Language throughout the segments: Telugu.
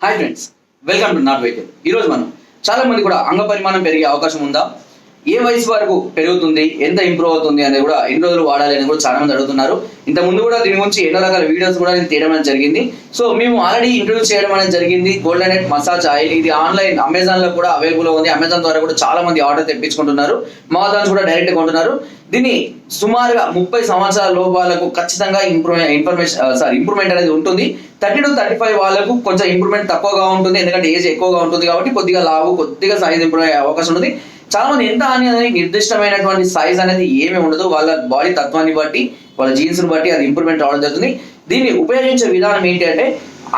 Hi friends welcome to not vehicle ఈరోజు మనం చాలా మంది కూడా అంగ పరిమాణం పెరిగే అవకాశం ఉందా? ఏ వయసు వరకు పెరుగుతుంది ఎంత ఇంప్రూవ్ అవుతుంది అనేది కూడా ఎన్ని రోజులు వాడాలి అని కూడా చాలా మంది అడుగుతున్నారు. ఇంత ముందు కూడా దీని గురించి ఎన్నో రకాల వీడియోస్ కూడా నేను తీయడం అనేది జరిగింది. సో మేము ఆల్రెడీ ఇంట్రొడ్యూస్ చేయడం అనేది జరిగింది. గోల్డెన్ నెట్ మసాజ్ ఆయిల్ ఇది ఆన్లైన్ అమెజాన్లో కూడా అవైలబుల్ ఉంది. అమెజాన్ ద్వారా కూడా చాలా మంది ఆర్డర్ తెప్పించుకుంటున్నారు. మా దాన్ని కూడా డైరెక్ట్ కొంటున్నారు. దీన్ని సుమారుగా ముప్పై సంవత్సరాల లోపు వాళ్ళకు ఖచ్చితంగా ఇంప్రూవ్ ఇన్ఫర్మేషన్ సారీ ఇంప్రూవ్మెంట్ అనేది ఉంటుంది. థర్టీ టు థర్టీ ఫైవ్ వాళ్ళకు కొంచెం ఇంప్రూవ్మెంట్ తక్కువగా ఉంటుంది. ఎందుకంటే ఏజ్ ఎక్కువగా ఉంటుంది కాబట్టి కొద్దిగా లావు కొద్దిగా సైజ్ ఇంప్రూవ్ అయ్యే అవకాశం ఉంటుంది. చాలా మంది ఎంత అని అనేది నిర్దిష్టమైనటువంటి సైజ్ అనేది ఏమి ఉండదు. వాళ్ళ బాడీ తత్వాన్ని బట్టి వాళ్ళ జీన్స్ బట్టి అది ఇంప్రూవ్మెంట్ రావడం జరుగుతుంది. దీన్ని ఉపయోగించే విధానం ఏంటి అంటే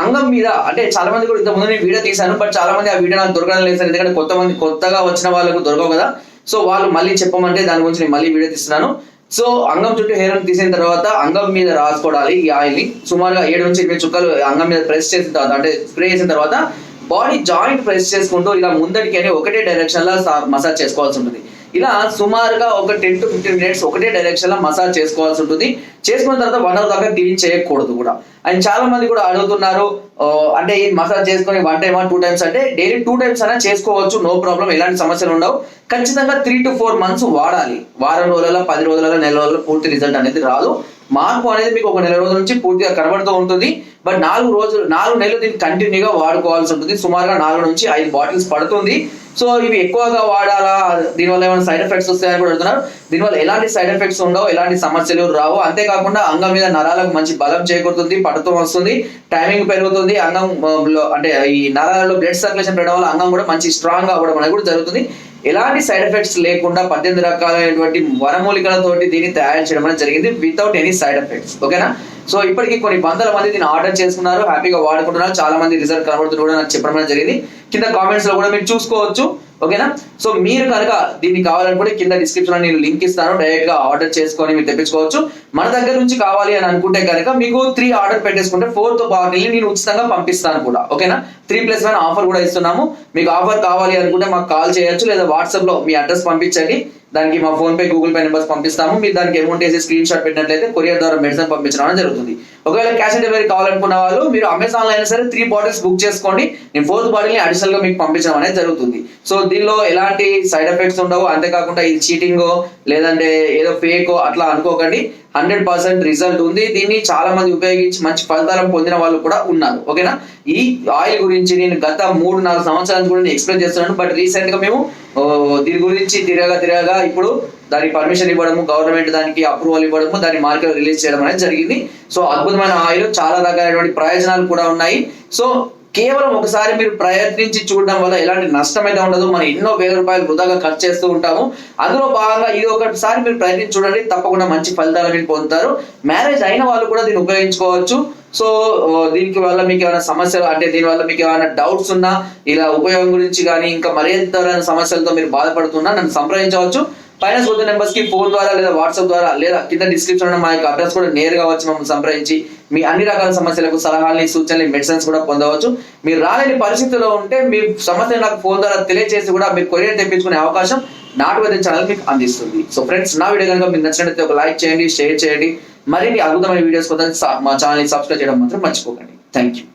అంగం మీద అంటే చాలా మంది కూడా ఇంత నేను వీడియో తీశాను బట్ చాలా మంది ఆ వీడియో నాకు దొరకడం లేదు సార్. ఎందుకంటే కొత్త మంది కొత్తగా వచ్చిన వాళ్ళకు దొరకవు కదా. సో వాళ్ళు మళ్ళీ చెప్పమంటే దాని గురించి నేను మళ్ళీ వీడియో తీస్తున్నాను. సో అంగం చుట్టూ హెయిర్ తీసిన తర్వాత అంగం మీద రాసుకోవాలి ఈ ఆయిల్ని. సుమారుగా ఏడు నుంచి ఎనిమిది చుక్కలు అంగం మీద ప్రెస్ చేసిన తర్వాత అంటే స్ప్రే చేసిన తర్వాత బాడీ జాయింట్ ప్రెస్ చేసుకుంటూ ఇలా ముందటికి అని ఒకటే డైరెక్షన్లో మసాజ్ చేసుకోవాల్సి ఉంటుంది. ఇలా సుమారుగా ఒక టెన్ టు ఫిఫ్టీన్ మినిట్స్ ఒకటే డైరెక్షన్లో మసాజ్ చేసుకోవాల్సి ఉంటుంది. చేసుకున్న తర్వాత వన్ అవర్ దాకా క్లీన్ చేయకూడదు కూడా. అండ్ చాలా మంది కూడా అడుగుతున్నారు అంటే ఈ మసాజ్ చేసుకుని వన్ టైమ్ టూ టైమ్స్ అంటే డైలీ టూ టైమ్స్ అయినా చేసుకోవచ్చు నో ప్రాబ్లం ఎలాంటి సమస్యలు ఉండవు. ఖచ్చితంగా త్రీ టు ఫోర్ మంత్స్ వాడాలి. వారం రోజులలో పది రోజులలో నెల రోజులలో పూర్తి రిజల్ట్ అనేది రాదు. మార్పు అనేది మీకు ఒక నెల రోజుల నుంచి పూర్తిగా కనబడుతూ ఉంటుంది. బట్ నాలుగు రోజులు నాలుగు నెలలు దీన్ని కంటిన్యూగా వాడుకోవాల్సి ఉంటుంది. సుమారుగా నాలుగు నుంచి ఐదు బాటిల్స్ పడుతుంది. సో ఇవి ఎక్కువగా వాడాలా? దీనివల్ల ఏమైనా సైడ్ ఎఫెక్ట్స్ వస్తాయని కూడా అడుగుతున్నారు. దీనివల్ల ఎలాంటి సైడ్ ఎఫెక్ట్స్ ఉండవు ఎలాంటి సమస్యలు రావు. అంతేకాకుండా అంగం మీద నరాలకు మంచి బలం చేకూరుతుంది పడుతూ వస్తుంది టైమింగ్ పెరుగుతుంది అంగం అంటే ఈ నరాలలో బ్లడ్ సర్క్యులేషన్ పెరగడం వల్ల అంగం కూడా మంచి స్ట్రాంగ్ అవ్వడం అనేది కూడా జరుగుతుంది. ఎలాంటి సైడ్ ఎఫెక్ట్స్ లేకుండా పద్దెనిమిది రకాలైనటువంటి వనమూలికలతోటి దీన్ని తయారు చేయడం అనేది జరిగింది వితౌట్ ఎనీ సైడ్ ఎఫెక్ట్స్ ఓకేనా సో ఇప్పటికి కొన్ని వందల మంది దీన్ని ఆర్డర్ చేసుకున్నారు హ్యాపీగా వాడుకుంటున్నారు. చాలా మంది రిజల్ట్ కనబడుతుంది కూడా నాకు చెప్పడం జరిగింది. కింద కామెంట్స్లో కూడా మీరు చూసుకోవచ్చు. ఓకేనా? సో మీరు కనుక దీన్ని కావాలనుకుంటే కింద డిస్క్రిప్షన్లో నేను లింక్ ఇస్తాను. డైరెక్ట్గా ఆర్డర్ చేసుకొని మీరు తెప్పించుకోవచ్చు. మన దగ్గర నుంచి కావాలి అని అనుకుంటే కనుక మీకు త్రీ ఆర్డర్ పెట్టేసుకుంటే ఫోర్త్ బాటిల్ నేను ఉచితంగా పంపిస్తాను కూడా. ఓకేనా? త్రీ ప్లస్ వన్ ఆఫర్ కూడా ఇస్తున్నాము. మీకు ఆఫర్ కావాలి అనుకుంటే మాకు కాల్ చేయొచ్చు లేదా వాట్సాప్లో మీ అడ్రస్ పంపించండి. దానికి మా PhonePe Google Pay numbers పంపిస్తాము. మీరు దానికి అమౌంట్ వేసి స్క్రీన్ షాట్ పెట్టినట్లయితే కొరియర్ ద్వారా మెడిసిన్ పంపించడం అనేది జరుగుతుంది. ఒకవేళ క్యాష్ ఆన్ డెలివరీ కావాలనుకున్న వాళ్ళు మీరు అమెజాన్లో అయినా సరే త్రీ బాటిల్స్ బుక్ చేసుకోండి. నేను ఫోర్త్ బాటిల్ని అడిషనల్గా మీకు పంపించడం అనేది జరుగుతుంది. సో దీనిలో ఎలాంటి సైడ్ ఎఫెక్ట్స్ ఉండవు. అంతేకాకుండా ఇది చీటింగో లేదంటే ఏదో ఫేక్ అట్లా అనుకోకండి. హండ్రెడ్ పర్సెంట్ రిజల్ట్ ఉంది. దీన్ని చాలా మంది ఉపయోగించి మంచి ఫలితాలను పొందిన వాళ్ళు కూడా ఉన్నారు. ఓకేనా? ఈ ఆయిల్ గురించి నేను గత మూడు నాలుగు సంవత్సరాల నుంచి కూడా నేను ఎక్స్ప్లెయిన్ చేస్తున్నాను. బట్ రీసెంట్గా మేము దీని గురించి తిరగా తిరగా ఇప్పుడు దానికి పర్మిషన్ ఇవ్వడము గవర్నమెంట్ దానికి అప్రూవల్ ఇవ్వడము దాని మార్కెట్ రిలీజ్ చేయడం అనేది జరిగింది. సో అద్భుతమైన ఆయిల్ చాలా రకాలైనటువంటి ప్రయోజనాలు కూడా ఉన్నాయి. సో కేవలం ఒకసారి మీరు ప్రయత్నించి చూడడం వల్ల ఎలాంటి నష్టం అయితే ఉండదు. మనం ఎన్నో వేల రూపాయలు వృధాగా ఖర్చు చేస్తూ ఉంటాము. అందులో భాగంగా ఇది ఒకసారి మీరు ప్రయత్నించి చూడండి. తప్పకుండా మంచి ఫలితాలు మీరు పొందుతారు. మ్యారేజ్ అయిన వాళ్ళు కూడా దీన్ని ఉపయోగించుకోవచ్చు. సో దీనికి వల్ల మీకు ఏమైనా సమస్యలు అంటే దీని వల్ల మీకు ఏమైనా డౌట్స్ ఉన్నా ఇలా ఉపయోగం గురించి కానీ ఇంకా మరింత సమస్యలతో మీరు బాధపడుతున్నా నన్ను సంప్రదించవచ్చు. పైన చూద్ద నెంబర్స్కి ఫోన్ ద్వారా లేదా వాట్సాప్ ద్వారా లేదా కింద డిస్క్రిప్షన్లో మా యొక్క అడ్రస్ కూడా నేరుగా వచ్చి మమ్మల్ని సంప్రదించి మీ అన్ని రకాల సమస్యలకు సలహాలని సూచనలు మెడిసిన్స్ కూడా పొందవచ్చు. మీరు రాలేని పరిస్థితిలో ఉంటే మీ సమస్య నాకు ఫోన్ ద్వారా తెలియజేసి కూడా మీరు కొరియర్ తెప్పించుకునే అవకాశం నాటు వైద్యం ఛానల్ మీకు అందిస్తుంది. సో ఫ్రెండ్స్ నా వీడియో కనుక మీకు నచ్చినట్లయితే ఒక లైక్ చేయండి షేర్ చేయండి. మరిన్ని అద్భుతమైన వీడియోస్ కోసం మా ఛానల్ సబ్స్క్రైబ్ చేయడం మాత్రం మర్చిపోకండి. Thank you